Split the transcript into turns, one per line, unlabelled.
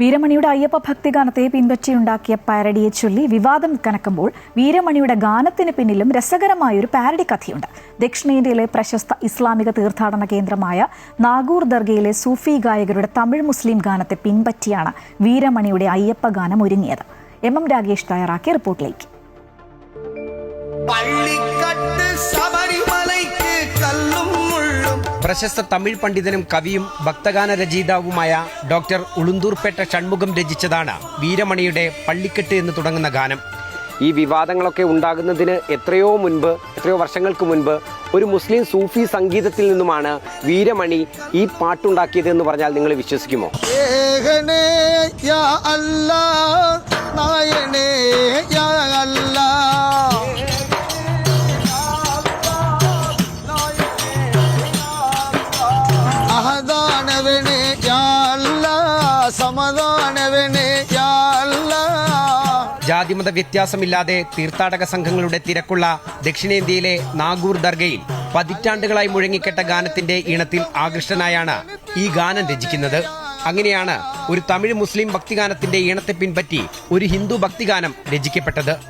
വീരമണിയുടെ അയ്യപ്പ ഭക്തിഗാനത്തെ പിൻപറ്റിയുണ്ടാക്കിയ പാരഡിയെ ചൊല്ലി വിവാദം കനക്കുമ്പോൾ വീരമണിയുടെ ഗാനത്തിന് പിന്നിലും രസകരമായ ഒരു പാരഡി കഥയുണ്ട്. ദക്ഷിണേന്ത്യയിലെ പ്രശസ്ത ഇസ്ലാമിക തീർത്ഥാടന കേന്ദ്രമായ നാഗൂർ ദർഗയിലെ സൂഫി ഗായകരുടെ തമിഴ് മുസ്ലിം ഗാനത്തെ പിൻപറ്റിയാണ് വീരമണിയുടെ അയ്യപ്പ ഗാനം ഒരുങ്ങിയത്. എം എം രാഗേഷ് തയ്യാറാക്കിയ റിപ്പോർട്ടിലേക്ക്.
പ്രശസ്ത തമിഴ് പണ്ഡിതനും കവിയും ഭക്തഗാന രചയിതാവുമായ ഡോക്ടർ ഉളുന്തൂർപേട്ട ഷൺമുഖം രചിച്ചതാണ് വീരമണിയുടെ പള്ളിക്കെട്ട് എന്ന് തുടങ്ങുന്ന ഗാനം. ഈ വിവാദങ്ങളൊക്കെ ഉണ്ടാകുന്നതിന് എത്രയോ മുൻപ് എത്രയോ വർഷങ്ങൾക്ക് മുൻപ് ഒരു മുസ്ലിം സൂഫി സംഗീതത്തിൽ നിന്നുമാണ് വീരമണി ഈ പാട്ടുണ്ടാക്കിയത് എന്ന് പറഞ്ഞാൽ നിങ്ങൾ വിശ്വസിക്കുമോ?
യാ അല്ലാ സമദാനവനെ യാ
ജാതിമത വ്യത്യാസമില്ലാതെ തീർത്ഥാടക സംഘങ്ങളുടെ തിരക്കുള്ള ദക്ഷിണേന്ത്യയിലെ നാഗൂർ ദർഗയിൽ പതിറ്റാണ്ടുകളായി മുഴങ്ങിക്കെട്ട ഗാനത്തിന്റെ ഈണത്തിൽ ആകൃഷ്ടനായാണ് ഈ ഗാനം രചിക്കുന്നത്. അങ്ങനെയാണ് ഒരു തമിഴ് മുസ്ലിം ഭക്തിഗാനത്തിന്റെ ഈണത്തെ പിൻപറ്റി ഒരു ഹിന്ദു ഭക്തിഗാനം രചിക്കപ്പെട്ടത്.